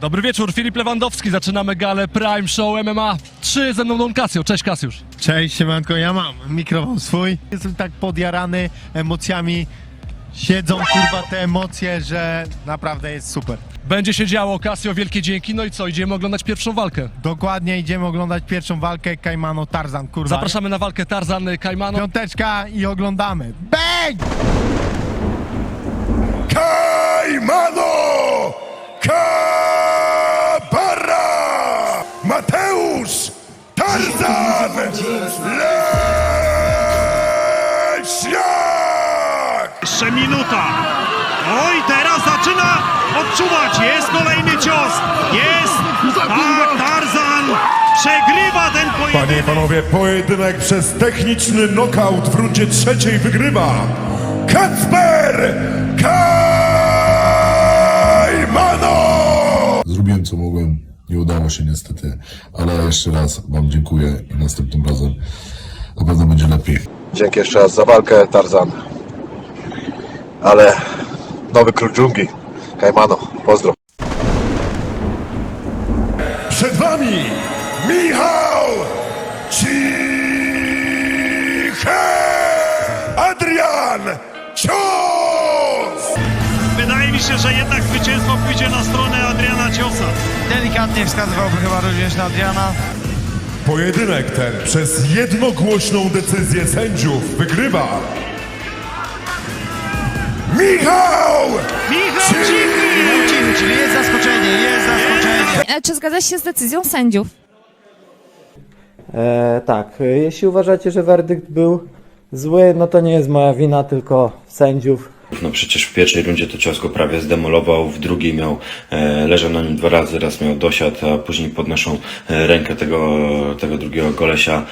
Dobry wieczór, Filip Lewandowski. Zaczynamy galę Prime Show MMA 3 ze mną Don Casio. Cześć Kasiusz. Cześć, siemanko, ja mam mikrofon swój. Jestem tak podjarany emocjami. Siedzą kurwa te emocje, że naprawdę jest super. Będzie się działo, Casio, wielkie dzięki. No i co, idziemy oglądać pierwszą walkę. Dokładnie idziemy oglądać pierwszą walkę Kajmano Tarzan, kurwa. Zapraszamy na walkę Tarzan Kajmano. Piąteczka i oglądamy. Bang! Kajmano! Leśniak! Jeszcze minuta. Oj, teraz zaczyna odczuwać. Jest kolejny cios. Jest. Tak, Tarzan przegrywa ten pojedynek. Panie i panowie, pojedynek przez techniczny knockout w rundzie trzeciej wygrywa Kacper Kajmano! Zrobiłem co mogłem, nie udało się niestety, ale jeszcze raz Wam dziękuję i następnym razem na pewno będzie lepiej. Dzięki jeszcze raz za walkę, Tarzan. Ale nowy król dżungli, Kajmano, pozdro. Przed wami Michał Ciche Adrian Cios! Wydaje mi się, że jednak zwycięstwo pójdzie na stronę Adriana Ciosa. Delikatnie wskazywałbym chyba również na Adriana. Pojedynek ten przez jednogłośną decyzję sędziów wygrywa Michał Michał Cichy! Czyli jest zaskoczenie, jest zaskoczenie. E, Czy zgadza się z decyzją sędziów? E, tak, e, jeśli uważacie, że werdykt był zły, no to nie jest moja wina, tylko sędziów. No przecież w pierwszej rundzie to cios go prawie zdemolował, w drugiej miał, e, leżał na nim dwa razy, raz miał dosiad, a później podnoszą e, rękę tego, tego drugiego kolesia.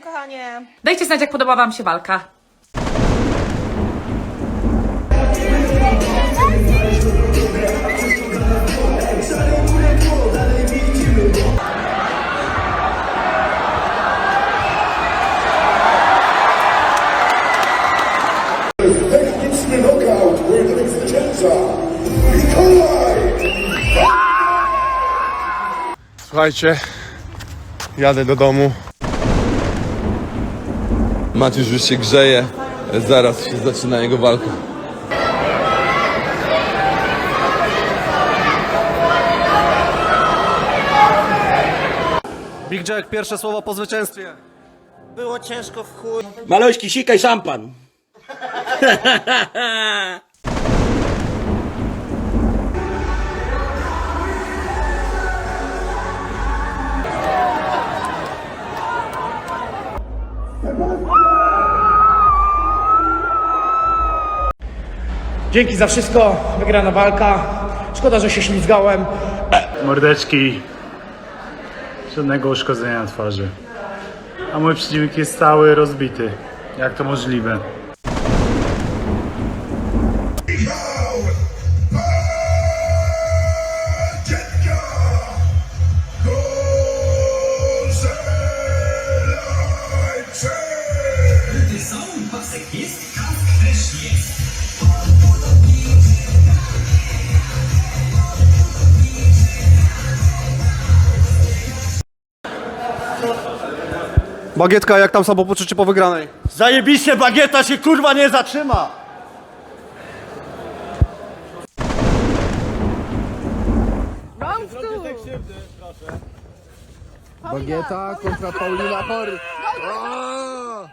Kochanie. Dajcie znać, jak podoba Wam się walka. Techniczny knockout, pojedynek zwycięża Mikołaj Słuchajcie, jadę do domu. Maciusz już się grzeje, zaraz się zaczyna jego walka. Big Jack, pierwsze słowo po zwycięstwie. Było ciężko w chuj. Malośki, sikaj szampan. Dzięki za wszystko, wygrana walka. Szkoda, że się ślizgałem. Mordeczki. Żadnego uszkodzenia na twarzy. A mój przeciwnik jest cały rozbity. Jak to możliwe? Michał Badzietka Korzelańczyk Bagietka, jak tam samopoczucie po wygranej? Zajebiście bagieta się kurwa nie zatrzyma! Bagieta kontra Paulina Hory.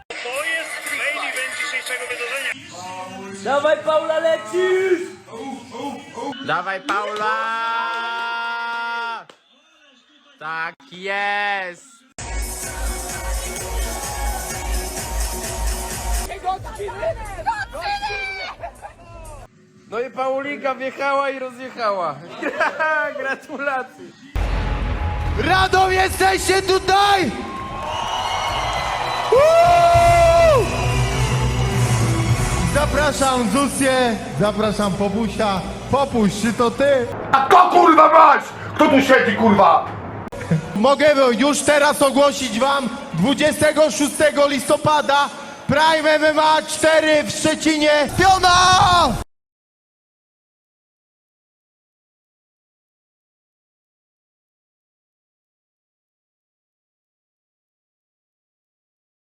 To jest main event dzisiejszego wydarzenia. Dawaj, Paula, lecisz! Dawaj Paula! Tak jest! No i Paulinka wjechała i rozjechała. Gratulacje! Radom jesteście tutaj! Zapraszam Zusię, zapraszam Popusia. Popuś, czy to ty? A kto kurwa mać? Kto tu siedzi kurwa? Mogę już teraz ogłosić wam 26 listopada Prime MMA 4 w Szczecinie. Piona!